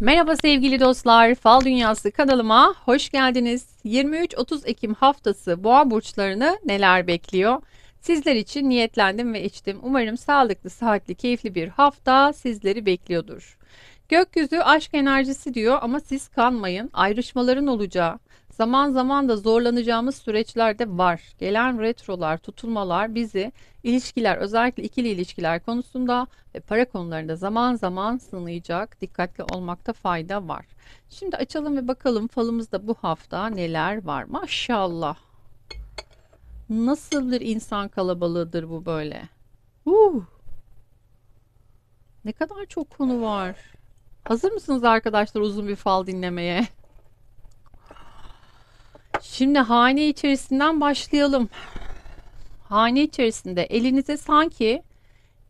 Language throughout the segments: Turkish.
Merhaba sevgili dostlar, Fal Dünyası kanalıma hoş geldiniz. 23-30 Ekim haftası boğa burçlarını neler bekliyor? Sizler için niyetlendim ve içtim. Umarım sağlıklı, sıhhatli, keyifli bir hafta sizleri bekliyordur. Gökyüzü aşk enerjisi diyor ama siz kanmayın. Ayrışmaların olacağı, zaman zaman da zorlanacağımız süreçler de var. Gelen retrolar, tutulmalar bizi ilişkiler, özellikle ikili ilişkiler konusunda ve para konularında zaman zaman sınayacak. Dikkatli olmakta fayda var. Şimdi açalım ve bakalım falımızda bu hafta neler var. Maşallah. Nasıl bir insan kalabalığıdır bu böyle? Uh. Ne kadar çok konu var. Hazır mısınız arkadaşlar uzun bir fal dinlemeye? Şimdi hane içerisinden başlayalım. Hane içerisinde elinize sanki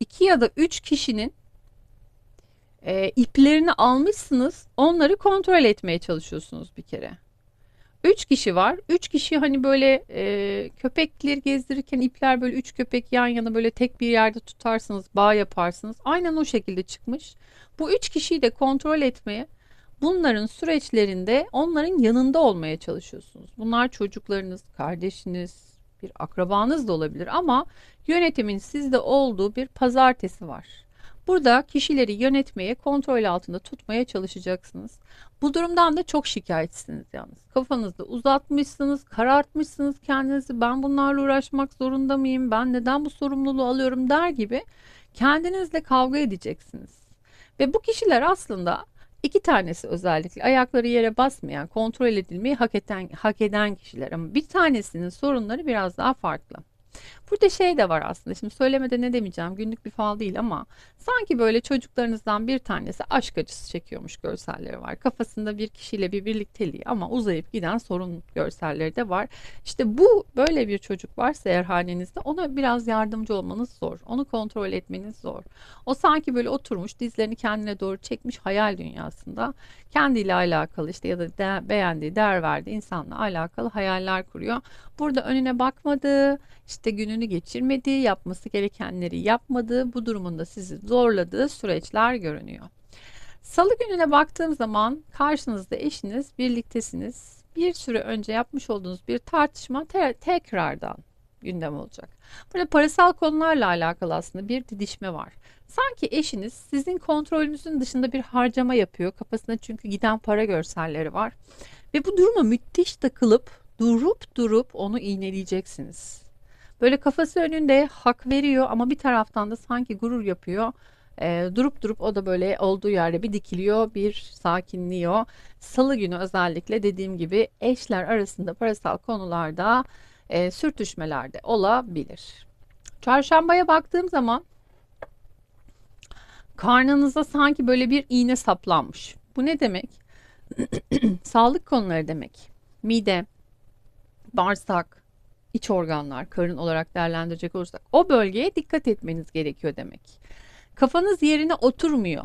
iki ya da üç kişinin e, iplerini almışsınız. Onları kontrol etmeye çalışıyorsunuz bir kere. Üç kişi var. Üç kişi hani böyle e, köpekleri gezdirirken ipler böyle üç köpek yan yana böyle tek bir yerde tutarsınız, bağ yaparsınız. Aynen o şekilde çıkmış. Bu üç kişiyi de kontrol etmeye bunların süreçlerinde onların yanında olmaya çalışıyorsunuz. Bunlar çocuklarınız, kardeşiniz, bir akrabanız da olabilir ama yönetimin sizde olduğu bir pazartesi var. Burada kişileri yönetmeye, kontrol altında tutmaya çalışacaksınız. Bu durumdan da çok şikayetçisiniz yalnız. Kafanızda uzatmışsınız, karartmışsınız kendinizi. Ben bunlarla uğraşmak zorunda mıyım? Ben neden bu sorumluluğu alıyorum der gibi kendinizle kavga edeceksiniz. Ve bu kişiler aslında İki tanesi özellikle ayakları yere basmayan, kontrol edilmeyi hak eden, hak eden kişiler ama bir tanesinin sorunları biraz daha farklı. Burada şey de var aslında. Şimdi söylemede ne demeyeceğim. Günlük bir fal değil ama sanki böyle çocuklarınızdan bir tanesi aşk acısı çekiyormuş görselleri var. Kafasında bir kişiyle bir birlikteliği ama uzayıp giden sorun görselleri de var. İşte bu böyle bir çocuk varsa eğer hanenizde ona biraz yardımcı olmanız zor. Onu kontrol etmeniz zor. O sanki böyle oturmuş dizlerini kendine doğru çekmiş hayal dünyasında kendiyle alakalı işte ya da de, beğendiği, değer verdiği insanla alakalı hayaller kuruyor. Burada önüne bakmadı, işte gününü geçirmedi, yapması gerekenleri yapmadı. Bu durumunda sizi zorladığı süreçler görünüyor. Salı gününe baktığım zaman karşınızda eşiniz, birliktesiniz. Bir süre önce yapmış olduğunuz bir tartışma te tekrardan gündem olacak. Burada parasal konularla alakalı aslında bir didişme var. Sanki eşiniz sizin kontrolünüzün dışında bir harcama yapıyor. Kafasında çünkü giden para görselleri var. Ve bu duruma müthiş takılıp durup durup onu iğneleyeceksiniz. Böyle kafası önünde hak veriyor ama bir taraftan da sanki gurur yapıyor. E, durup durup o da böyle olduğu yerde bir dikiliyor, bir sakinliyor. Salı günü özellikle dediğim gibi eşler arasında parasal konularda e, sürtüşmelerde olabilir. Çarşambaya baktığım zaman karnınıza sanki böyle bir iğne saplanmış. Bu ne demek? Sağlık konuları demek. Mide, bağırsak, iç organlar, karın olarak değerlendirecek olursak o bölgeye dikkat etmeniz gerekiyor demek. Kafanız yerine oturmuyor.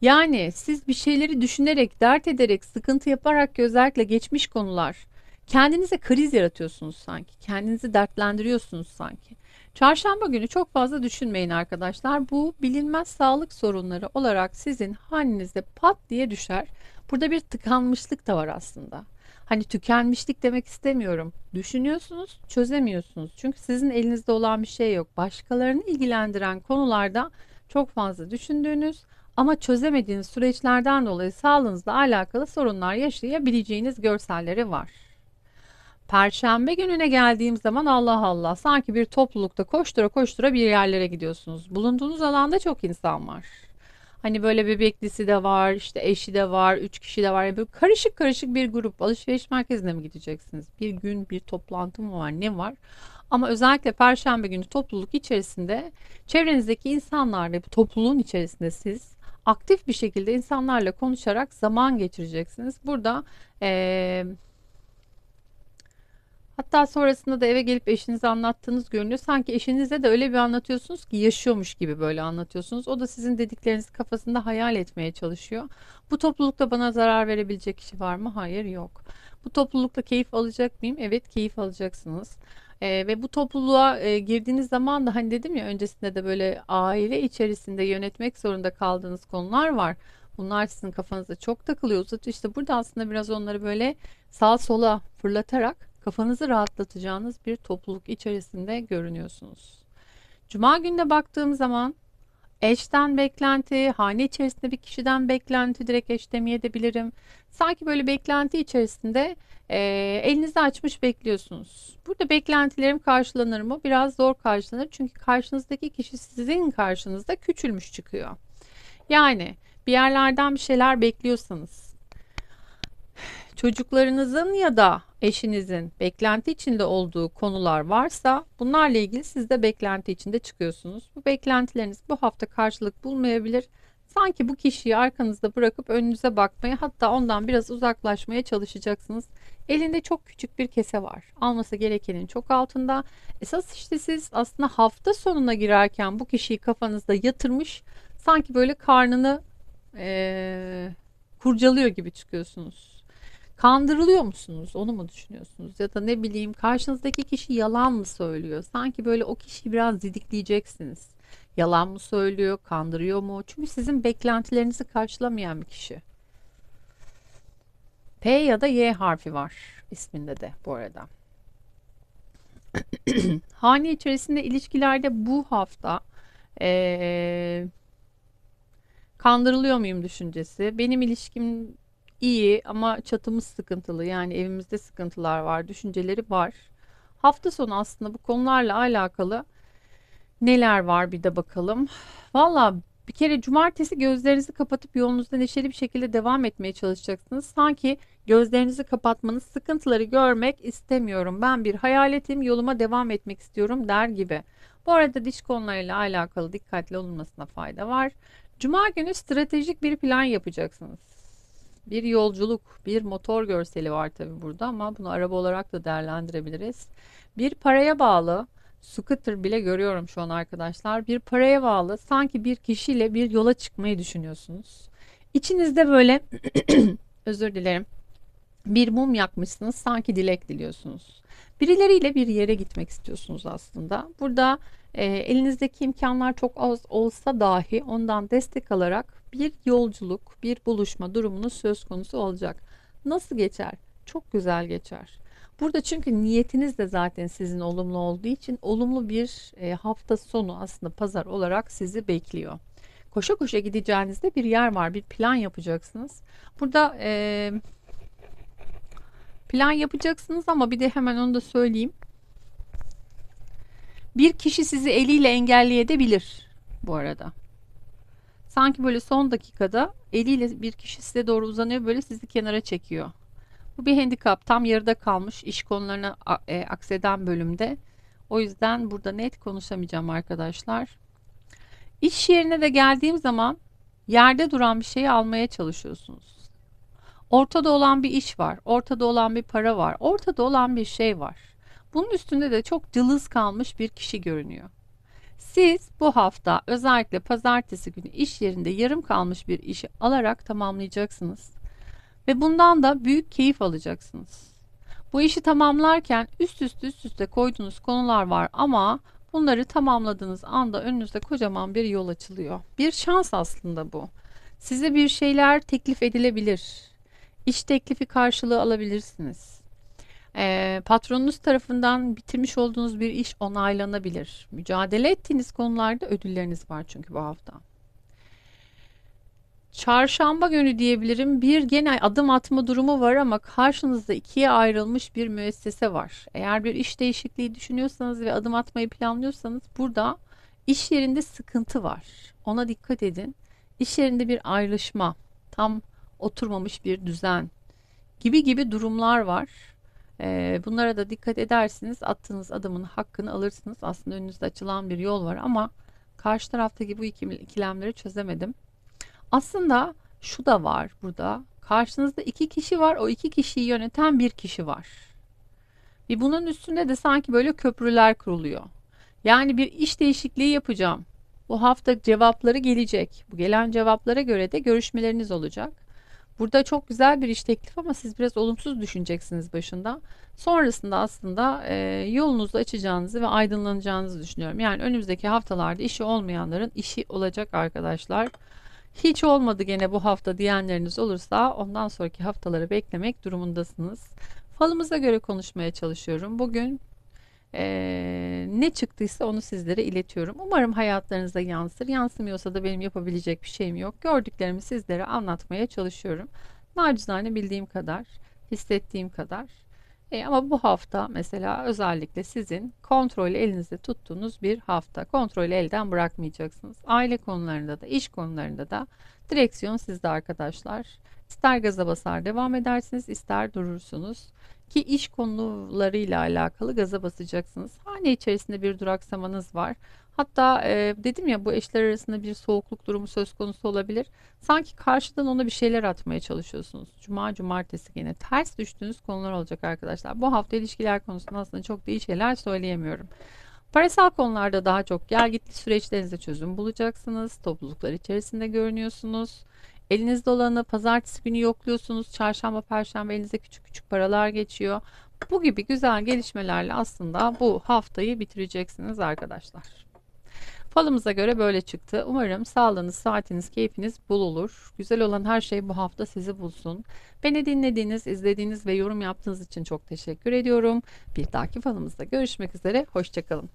Yani siz bir şeyleri düşünerek, dert ederek, sıkıntı yaparak özellikle geçmiş konular kendinize kriz yaratıyorsunuz sanki. Kendinizi dertlendiriyorsunuz sanki. Çarşamba günü çok fazla düşünmeyin arkadaşlar. Bu bilinmez sağlık sorunları olarak sizin halinizde pat diye düşer. Burada bir tıkanmışlık da var aslında. Hani tükenmişlik demek istemiyorum. Düşünüyorsunuz, çözemiyorsunuz. Çünkü sizin elinizde olan bir şey yok. Başkalarını ilgilendiren konularda çok fazla düşündüğünüz ama çözemediğiniz süreçlerden dolayı sağlığınızla alakalı sorunlar yaşayabileceğiniz görselleri var. Perşembe gününe geldiğim zaman Allah Allah sanki bir toplulukta koştura koştura bir yerlere gidiyorsunuz. Bulunduğunuz alanda çok insan var. Hani böyle bebeklisi de var, işte eşi de var, üç kişi de var. Yani böyle karışık karışık bir grup alışveriş merkezine mi gideceksiniz? Bir gün bir toplantı mı var, ne var? Ama özellikle perşembe günü topluluk içerisinde çevrenizdeki insanlarla, topluluğun içerisinde siz aktif bir şekilde insanlarla konuşarak zaman geçireceksiniz. Burada ee, Hatta sonrasında da eve gelip eşinize anlattığınız görünüyor. Sanki eşinize de öyle bir anlatıyorsunuz ki yaşıyormuş gibi böyle anlatıyorsunuz. O da sizin dediklerinizi kafasında hayal etmeye çalışıyor. Bu toplulukta bana zarar verebilecek kişi var mı? Hayır yok. Bu toplulukta keyif alacak mıyım? Evet keyif alacaksınız. ee, ve bu topluluğa e, girdiğiniz zaman da hani dedim ya öncesinde de böyle aile içerisinde yönetmek zorunda kaldığınız konular var. Bunlar sizin kafanızda çok takılıyor. Uzat işte burada aslında biraz onları böyle sağ sola fırlatarak kafanızı rahatlatacağınız bir topluluk içerisinde görünüyorsunuz. Cuma gününe baktığım zaman eşten beklenti, hane içerisinde bir kişiden beklenti direkt eş demeyebilirim. Sanki böyle beklenti içerisinde e, elinizi açmış bekliyorsunuz. Burada beklentilerim karşılanır mı? Biraz zor karşılanır. Çünkü karşınızdaki kişi sizin karşınızda küçülmüş çıkıyor. Yani bir yerlerden bir şeyler bekliyorsanız çocuklarınızın ya da eşinizin beklenti içinde olduğu konular varsa bunlarla ilgili siz de beklenti içinde çıkıyorsunuz. Bu beklentileriniz bu hafta karşılık bulmayabilir. Sanki bu kişiyi arkanızda bırakıp önünüze bakmaya hatta ondan biraz uzaklaşmaya çalışacaksınız. Elinde çok küçük bir kese var. Alması gerekenin çok altında. Esas işte siz aslında hafta sonuna girerken bu kişiyi kafanızda yatırmış sanki böyle karnını ee, kurcalıyor gibi çıkıyorsunuz. Kandırılıyor musunuz? Onu mu düşünüyorsunuz? Ya da ne bileyim karşınızdaki kişi yalan mı söylüyor? Sanki böyle o kişiyi biraz didikleyeceksiniz. Yalan mı söylüyor? Kandırıyor mu? Çünkü sizin beklentilerinizi karşılamayan bir kişi. P ya da Y harfi var isminde de bu arada. Hane içerisinde ilişkilerde bu hafta ee, kandırılıyor muyum düşüncesi. Benim ilişkim iyi ama çatımız sıkıntılı. Yani evimizde sıkıntılar var, düşünceleri var. Hafta sonu aslında bu konularla alakalı neler var bir de bakalım. Valla bir kere cumartesi gözlerinizi kapatıp yolunuzda neşeli bir şekilde devam etmeye çalışacaksınız. Sanki gözlerinizi kapatmanız, sıkıntıları görmek istemiyorum. Ben bir hayaletim, yoluma devam etmek istiyorum der gibi. Bu arada diş konularıyla alakalı dikkatli olunmasına fayda var. Cuma günü stratejik bir plan yapacaksınız. Bir yolculuk, bir motor görseli var tabi burada ama bunu araba olarak da değerlendirebiliriz. Bir paraya bağlı, scooter bile görüyorum şu an arkadaşlar. Bir paraya bağlı sanki bir kişiyle bir yola çıkmayı düşünüyorsunuz. İçinizde böyle özür dilerim bir mum yakmışsınız sanki dilek diliyorsunuz. Birileriyle bir yere gitmek istiyorsunuz aslında. Burada e, elinizdeki imkanlar çok az olsa dahi ondan destek alarak bir yolculuk, bir buluşma durumunuz söz konusu olacak. Nasıl geçer? Çok güzel geçer. Burada çünkü niyetiniz de zaten sizin olumlu olduğu için olumlu bir e, hafta sonu aslında pazar olarak sizi bekliyor. Koşa koşa gideceğinizde bir yer var, bir plan yapacaksınız. Burada e, plan yapacaksınız ama bir de hemen onu da söyleyeyim. Bir kişi sizi eliyle engelleyebilir bu arada. Sanki böyle son dakikada eliyle bir kişi size doğru uzanıyor böyle sizi kenara çekiyor. Bu bir handikap tam yarıda kalmış iş konularına e, akseden bölümde. O yüzden burada net konuşamayacağım arkadaşlar. İş yerine de geldiğim zaman yerde duran bir şeyi almaya çalışıyorsunuz. Ortada olan bir iş var, ortada olan bir para var, ortada olan bir şey var. Bunun üstünde de çok cılız kalmış bir kişi görünüyor. Siz bu hafta özellikle pazartesi günü iş yerinde yarım kalmış bir işi alarak tamamlayacaksınız. Ve bundan da büyük keyif alacaksınız. Bu işi tamamlarken üst üste üst üste koyduğunuz konular var ama bunları tamamladığınız anda önünüzde kocaman bir yol açılıyor. Bir şans aslında bu. Size bir şeyler teklif edilebilir. İş teklifi karşılığı alabilirsiniz e, patronunuz tarafından bitirmiş olduğunuz bir iş onaylanabilir. Mücadele ettiğiniz konularda ödülleriniz var çünkü bu hafta. Çarşamba günü diyebilirim bir gene adım atma durumu var ama karşınızda ikiye ayrılmış bir müessese var. Eğer bir iş değişikliği düşünüyorsanız ve adım atmayı planlıyorsanız burada iş yerinde sıkıntı var. Ona dikkat edin. İş yerinde bir ayrışma, tam oturmamış bir düzen gibi gibi durumlar var. E, bunlara da dikkat edersiniz. Attığınız adımın hakkını alırsınız. Aslında önünüzde açılan bir yol var ama karşı taraftaki bu ikilemleri çözemedim. Aslında şu da var burada. Karşınızda iki kişi var. O iki kişiyi yöneten bir kişi var. Ve bunun üstünde de sanki böyle köprüler kuruluyor. Yani bir iş değişikliği yapacağım. Bu hafta cevapları gelecek. Bu gelen cevaplara göre de görüşmeleriniz olacak. Burada çok güzel bir iş teklifi ama siz biraz olumsuz düşüneceksiniz başında. Sonrasında aslında e, yolunuzu açacağınızı ve aydınlanacağınızı düşünüyorum. Yani önümüzdeki haftalarda işi olmayanların işi olacak arkadaşlar. Hiç olmadı gene bu hafta diyenleriniz olursa ondan sonraki haftaları beklemek durumundasınız. Falımıza göre konuşmaya çalışıyorum. Bugün eee, ne çıktıysa onu sizlere iletiyorum. Umarım hayatlarınıza yansır. Yansımıyorsa da benim yapabilecek bir şeyim yok. Gördüklerimi sizlere anlatmaya çalışıyorum. Nacizane bildiğim kadar, hissettiğim kadar. E, ama bu hafta mesela özellikle sizin kontrolü elinizde tuttuğunuz bir hafta. Kontrolü elden bırakmayacaksınız. Aile konularında da, iş konularında da direksiyon sizde arkadaşlar. İster gaza basar devam edersiniz, ister durursunuz. Ki iş konularıyla alakalı gaza basacaksınız. Hane içerisinde bir duraksamanız var. Hatta e, dedim ya bu eşler arasında bir soğukluk durumu söz konusu olabilir. Sanki karşıdan ona bir şeyler atmaya çalışıyorsunuz. Cuma, cumartesi yine ters düştüğünüz konular olacak arkadaşlar. Bu hafta ilişkiler konusunda aslında çok da şeyler söyleyemiyorum. Parasal konularda daha çok gel gitli süreçlerinizde çözüm bulacaksınız. Topluluklar içerisinde görünüyorsunuz. Elinizde olanı pazartesi günü yokluyorsunuz. Çarşamba, perşembe elinize küçük küçük paralar geçiyor. Bu gibi güzel gelişmelerle aslında bu haftayı bitireceksiniz arkadaşlar. Falımıza göre böyle çıktı. Umarım sağlığınız, saatiniz, keyfiniz olur. Güzel olan her şey bu hafta sizi bulsun. Beni dinlediğiniz, izlediğiniz ve yorum yaptığınız için çok teşekkür ediyorum. Bir dahaki falımızda görüşmek üzere. Hoşçakalın.